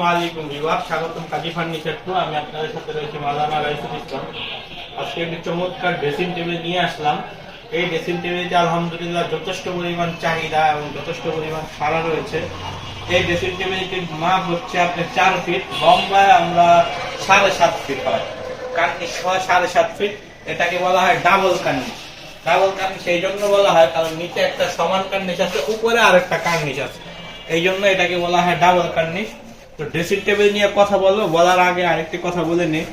আসসালামু আলাইকুম বিভাগ স্বাগতম কাজী ফার্নিচার টু। আমি আপনাদের সাথে রয়েছি মালানা রাইসুল ইসলাম আজকে একটি চমৎকার ড্রেসিং টেবিল নিয়ে আসলাম। এই ড্রেসিং টেবিলটি আলহামদুলিল্লাহ যথেষ্ট পরিমাণ চাহিদা এবং যথেষ্ট পরিমাণ সারা রয়েছে, এই ড্রেসিং টেবিলটির মাপ হচ্ছে আপনার চার ফিট লম্বায় আমরা সাড়ে সাত ফিট হয়। হয় সাড়ে সাত ফিট এটাকে বলা হয় ডাবল কার্নিশ ডাবল কার্নিশ সেই জন্য বলা হয়, কারণ নিচে একটা সমান কার্নিশ আছে, উপরে আরেকটা কার্নিশ আছে। এই জন্য এটাকে বলা হয় ডাবল কার্নিশ তো ড্রেসিং টেবিল নিয়ে কথা বলব বলার আগে আরেকটি কথা বলে নিই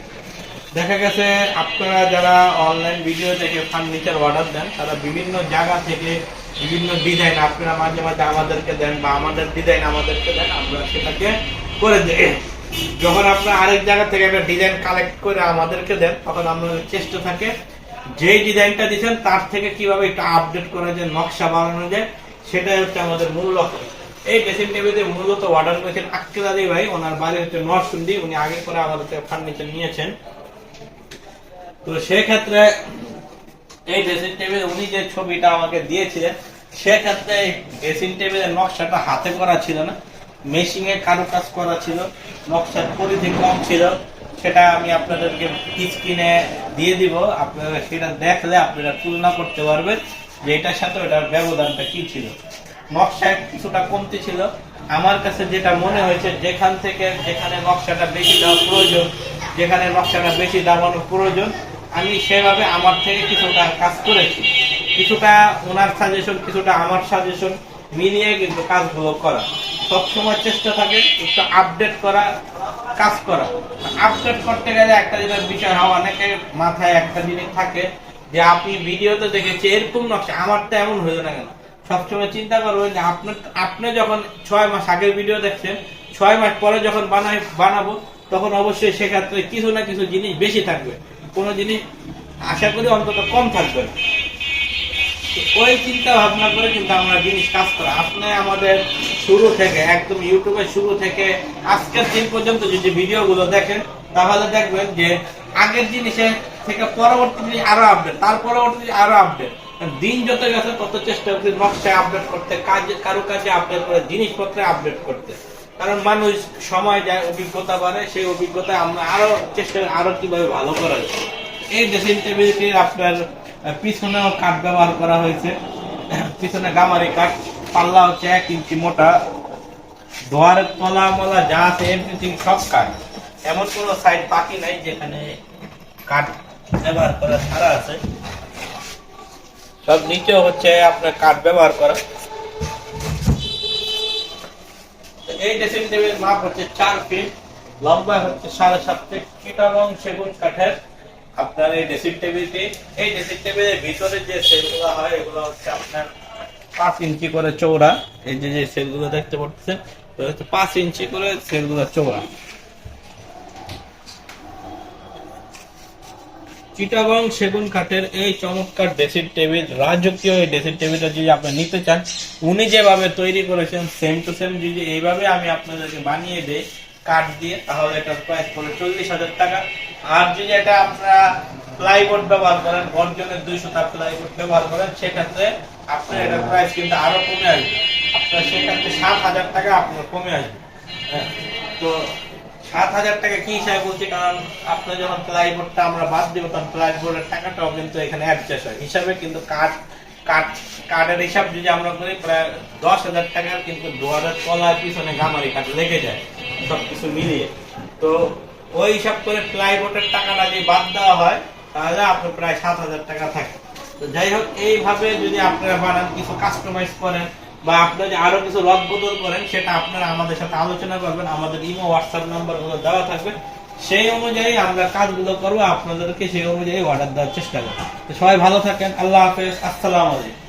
দেখা গেছে আপনারা যারা অনলাইন ভিডিও থেকে ফার্নিচার অর্ডার দেন, তারা বিভিন্ন জায়গা থেকে বিভিন্ন ডিজাইন আপনারা মাঝে মাঝে আমাদেরকে দেন বা আমাদের ডিজাইন আমাদেরকে দেন, আমরা সেটাকে করে দিই। যখন আপনারা আরেক জায়গা থেকে একটা ডিজাইন কালেক্ট করে আমাদেরকে দেন, তখন আমাদের চেষ্টা থাকে যেই ডিজাইনটা দিচ্ছেন, তার থেকে কীভাবে একটু আপডেট করা যায়, নকশা বানানো যায়, সেটাই হচ্ছে আমাদের মূল লক্ষ্য। এই ড্রেসিং টেবিলে মূলত অর্ডার করেছেন আক্কেল আলী ভাই। ওনার বাড়ি হচ্ছে নরসুন্দি উনি আগে করে আমাদের থেকে ফার্নিচার নিয়েছেন। তো সেক্ষেত্রে এই ড্রেসিং টেবিল উনি যে ছবিটা আমাকে দিয়েছিলেন, সেক্ষেত্রে এই ড্রেসিং টেবিলের নকশাটা হাতে করা ছিল না। মেশিনে কারুকাজ করা ছিল। নকশার পরিধি কম ছিল। সেটা আমি আপনাদেরকে স্ক্রিনে দিয়ে দিব। আপনারা সেটা দেখলে আপনারা তুলনা করতে পারবেন যে এটার সাথে ওটার ব্যবধানটা কি ছিল। নকশায় কিছুটা কমতি ছিল। আমার কাছে যেটা মনে হয়েছে, যেখান থেকে যেখানে নকশাটা বেশি দেওয়া প্রয়োজন, যেখানে নকশাটা বেশি দামানো প্রয়োজন, আমি সেভাবে আমার থেকে কিছুটা কাজ করেছি। কিছুটা ওনার সাজেশন কিছুটা আমার সাজেশন মিলিয়ে কিন্তু কাজগুলো করা। সবসময় চেষ্টা থাকে একটু আপডেট করা, কাজ করা। আপডেট করতে গেলে একটা জিনিস বিষয় হয় অনেকের মাথায় একটা জিনিস থাকে যে, আপনি ভিডিওতে দেখেছি এরকম নকশা আমারটা এমন হইল না কেন? সবসময় চিন্তা করবেন যে আপনার আপনি যখন ছয় মাস আগের ভিডিও দেখছেন, ছয় মাস পরে যখন বানাই, বানাবো, তখন অবশ্যই সেক্ষেত্রে কিছু না কিছু জিনিস বেশি থাকবে। কোনো জিনিস আশা করি অন্তত কম থাকবে। ওই চিন্তা ভাবনা করে কিন্তু আমরা জিনিস কাজ করা। আপনি আমাদের শুরু থেকে, একদম ইউটিউবে শুরু থেকে আজকের দিন পর্যন্ত যদি ভিডিওগুলো দেখেন, তাহলে দেখবেন যে আগের জিনিসের থেকে পরবর্তী আরও আপডেট তার পরবর্তী আরও আপডেট দিন যত গেছে তত চেষ্টা করছি নকশায় আপডেট করতে, কাজে, কারও কাজে আপডেট করে, জিনিসপত্রে আপডেট করতে। কারণ মানুষ সময় যায় অভিজ্ঞতা বাড়ে, সেই অভিজ্ঞতায় আমরা আরও চেষ্টা আরও কীভাবে ভালো করা যায়। এই ড্রেসিং টেবিলটি আপনার পিছনেও কাঠ ব্যবহার করা হয়েছে। পিছনে গামারি কাঠ, পাল্লা হচ্ছে এক ইঞ্চি মোটা। দোয়ারের তলা মলা যা আছে এভরিথিং সব কাঠ। এমন কোনো সাইড বাকি নাই যেখানে কাঠ ব্যবহার করা ছাড়া আছে। সব নিচে হচ্ছে আপনার কাঠ ব্যবহার করা। এই ড্রেসিং টেবিল মাপ হচ্ছে চার ফিট লম্বা হচ্ছে সাড়ে সাত ফিট চিটাগং সেগুন কাঠের। আপনার এই ড্রেসিং টেবিলটি এই ড্রেসিং টেবিলের ভিতরে যে সেলগুলো হয়, এগুলো হচ্ছে আপনার পাঁচ ইঞ্চি করে চৌড়া এই যে যে সেলগুলো দেখতে পাচ্ছেন পাঁচ ইঞ্চি করে সেলগুলো চৌড়া চিটাগং সেগুন কাঠের এই চমৎকার ড্রেসিং টেবিল রাজকীয় এই ড্রেসিং টেবিলটা যদি আপনি নিতে চান উনি যেভাবে তৈরি করেছেন সেম টু সেম যদি এইভাবে আমি আপনাদেরকে বানিয়ে দেই কাঠ দিয়ে তাহলে এটার প্রাইস পড়ে চল্লিশ হাজার টাকা। আর যদি এটা আপনারা প্লাইবোর্ড ব্যবহার করেন গর্জনের দুইশো তার প্লাইবোর্ড ব্যবহার করেন সেক্ষেত্রে আপনার এটার প্রাইস কিন্তু আরও কমে আসবে। আপনার সেক্ষেত্রে সাত হাজার টাকা আপনার কমে আসবে। হ্যাঁ, তো সাত হাজার টাকা কি হিসাবে বলছি? কারণ আপনার যখন প্লাইবোর্ডটা আমরা বাদ দিব, তখন প্লাইবোর্ডের টাকাটাও কিন্তু এখানে অ্যাডজাস্ট হয়। হিসাবে কিন্তু কাঠ কাঠ, কাঠের হিসাব যদি আমরা করি, প্রায় দশ হাজার টাকার কিন্তু দুয়ারের তলার পিছনে গামারি কাঠ লেগে যায়, সবকিছু মিলিয়ে। তো ওই হিসাব করে প্লাইবোর্ডের টাকাটা যদি বাদ দেওয়া হয়, তাহলে আপনার প্রায় সাত হাজার টাকা থাকে। তো যাই হোক, এইভাবে যদি আপনারা বানান, কিছু কাস্টমাইজ করেন বা আপনারা আরও কিছু রদ বদল করেন, সেটা আপনারা আমাদের সাথে আলোচনা করবেন। আমাদের ইমো, হোয়াটসঅ্যাপ নাম্বারগুলো দেওয়া থাকবে। সেই অনুযায়ী আমরা কাজগুলো করব, আপনাদেরকে সেই অনুযায়ী অর্ডার দেওয়ার চেষ্টা করব। সবাই ভালো থাকেন, আল্লাহ হাফেজ, আসসালামু আলাইকুম।